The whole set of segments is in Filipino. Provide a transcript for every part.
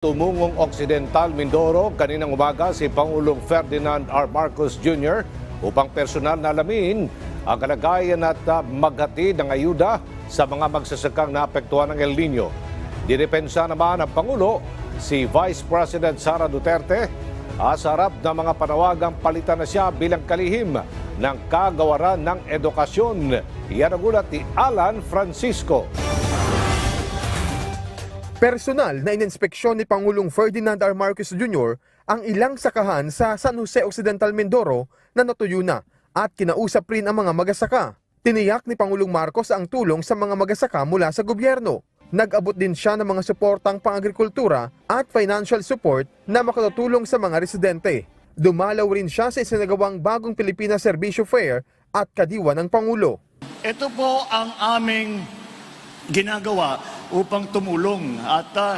Tumungong Occidental Mindoro kaninang umaga si Pangulong Ferdinand R. Marcos Jr. upang personal na alamin ang kalagayan at ah, maghatid ng ayuda sa mga magsasakang naapektuhan ng El Nino. Dinepensa naman ng Pangulo si Vice President Sara Duterte sa harap ng mga panawagang palitan na siya bilang kalihim ng kagawaran ng edukasyon. Yan ang ulat ni Alan Francisco. Personal na ininspeksyon ni Pangulong Ferdinand R. Marcos Jr. ang ilang sakahan sa San Jose Occidental Mindoro na natuyo na at kinausap rin ang mga magasaka. Tiniyak ni Pangulong Marcos ang tulong sa mga magasaka mula sa gobyerno. Nag-abot din siya ng mga suportang pang-agrikultura at financial support na makatutulong sa mga residente. Dumalaw rin siya sa isinagawang bagong Pilipinas Servicio Fair at kadiwa ng Pangulo. Ito po ang aming ginagawa upang tumulong. At ah,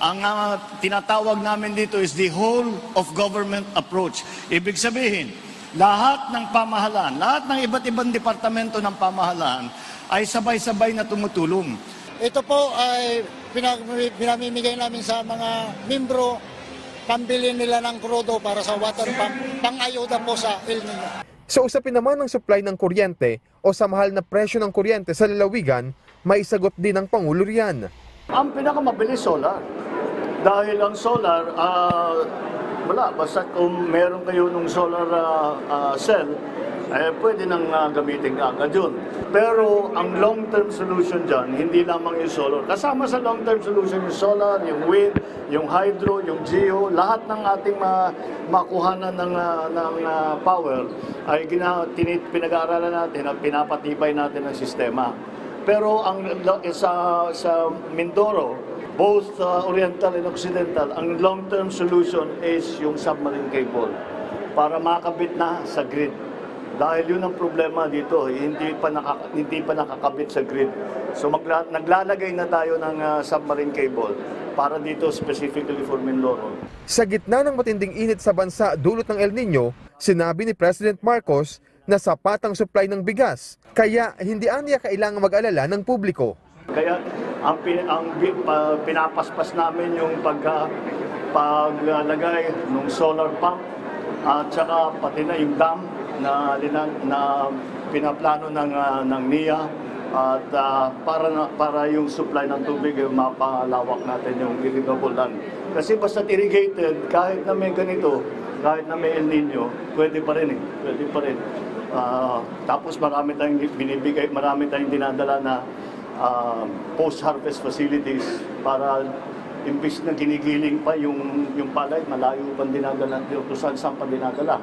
ang ah, tinatawag namin dito is the whole of government approach. Ibig sabihin, lahat ng pamahalaan, lahat ng iba't ibang departamento ng pamahalaan ay sabay-sabay na tumutulong. Ito po ay pinag- pinamimigay namin sa mga membro pambili nila ng krudo para sa water pump, pang-ayuda po sa El Nino. Sa usapin naman ng supply ng kuryente o sa mahal na presyo ng kuryente sa lalawigan, may sagot din ng Pangulo riyan. Ang pinakamabilis solar. Dahil ang solar, ah, wala, basta kung meron kayo ng solar ah, ah, cell, eh, pwede nang ah, gamitin agad yun. Pero ang long-term solution dyan, hindi lamang yung solar. Kasama sa long-term solution yung solar, yung wind, yung hydro, yung geo, lahat ng ating ma makuhanan ng, ah, ng ah, power ay gina, tinit, pinag-aaralan natin at pinapatibay natin ang sistema. Pero ang lo- sa sa Mindoro, both uh, Oriental and Occidental, ang long-term solution is yung submarine cable para makabit na sa grid. Dahil yun ang problema dito, hindi pa naka, hindi pa nakakabit sa grid. So magla, naglalagay na tayo ng uh, submarine cable para dito specifically for Mindoro. Sa gitna ng matinding init sa bansa dulot ng El Nino, sinabi ni President Marcos na sapat ang supply ng bigas, kaya hindi aniya kailangang mag-alala ng publiko. Kaya ang, ang pa- pinapaspas namin yung pagka paglalagay ng solar pump at saka pati na yung dam na linan, na pinaplano ng ah, ng NIA at ah, para na, para yung supply ng tubig ay mapalawak natin yung irrigable land. Kasi basta irrigated kahit na may ganito, kahit na may El Nino, pwede pa rin eh. Pwede pa rin. Ah, tapos marami tayong binibigay, marami tayong dinadala na ah, post-harvest facilities para imbis na ginigiling pa yung, yung palay, malayo pang dinadala, kung saan saan pa dinadala.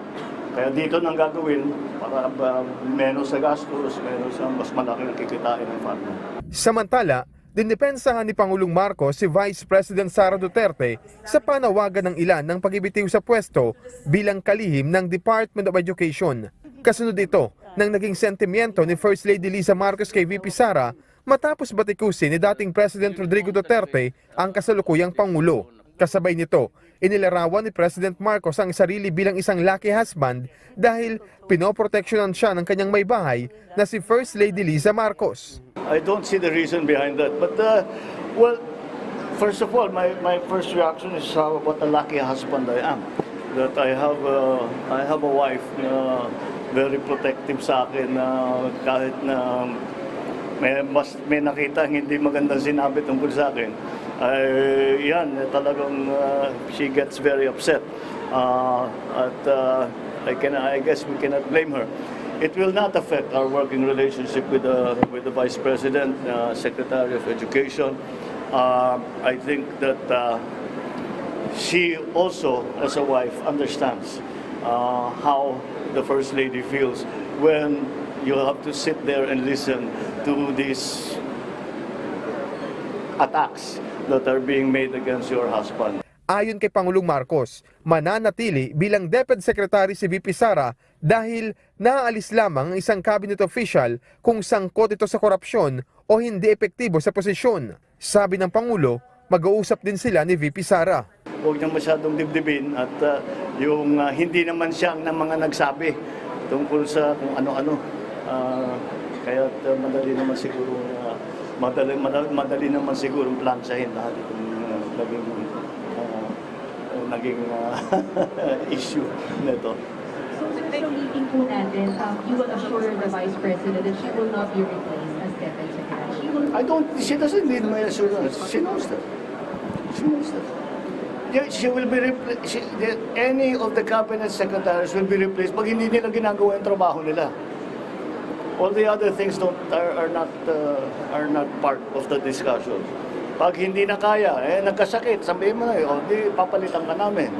Kaya dito nang gagawin para uh, menos sa gastos, menos sa mas malaki na kikitain ng farmer. Samantala, dinipensahan ni Pangulong Marcos si Vice President Sara Duterte sa panawagan ng ilan ng pagibitiw sa pwesto bilang kalihim ng Department of Education. Kasunod ito ng naging sentimiento ni First Lady Lisa Marcos kay VP Sara matapos batikusin ni dating President Rodrigo Duterte ang kasalukuyang Pangulo. Kasabay nito, inilarawan ni President Marcos ang sarili bilang isang lucky husband dahil pinoproteksyonan siya ng kanyang may bahay na si First Lady Lisa Marcos. I don't see the reason behind that. But, uh, well, first of all, my, my first reaction is uh, what a lucky husband I am. That I have, uh, I have a wife na very protective sa akin na kahit na may, mas, may nakita hindi magandang sinabi tungkol sa akin, ay yan, talagang uh, she gets very upset. Uh, at uh, I, can, I guess we cannot blame her. It will not affect our working relationship with the, with the Vice President, uh, Secretary of Education. Uh, I think that uh, she also, as a wife, understands uh, how the First Lady feels when you have to sit there and listen to these attacks that are being made against your husband. Ayon kay Pangulong Marcos, mananatili bilang DepEd Secretary si VP Sara dahil naaalis lamang ang isang cabinet official kung sangkot ito sa korupsyon o hindi epektibo sa posisyon. Sabi ng Pangulo, mag-uusap din sila ni VP Sara. Huwag niya masyadong dibdibin at uh, yung uh, hindi naman siya ang ng mga nagsabi tungkol sa kung ano-ano. Uh, kaya uh, madali naman siguro uh, madali, madali, madali naman siguro plansahin lahat itong uh, naging uh, naging ah, issue nito. So, meeting po natin, um, you will assure the Vice President that she will not be replaced as Deputy Secretary. I don't, she doesn't need my assurance. She knows that. She knows that. She will be replaced. Any of the cabinet secretaries will be replaced pag hindi nila ginagawa yung trabaho nila. All the other things don't are, are not uh, are not part of the discussion. Pag hindi na kaya, eh nagkasakit, sabihin mo na, eh, o di papalitan ka namin.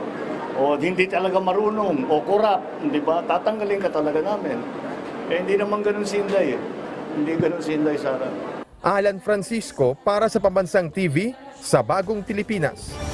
O hindi talaga marunong, o kurap, di ba? Tatanggalin ka talaga namin. Eh hindi naman ganun si Inday eh. Hindi ganun si Inday Sara. Alan Francisco para sa Pambansang TV sa Bagong Pilipinas.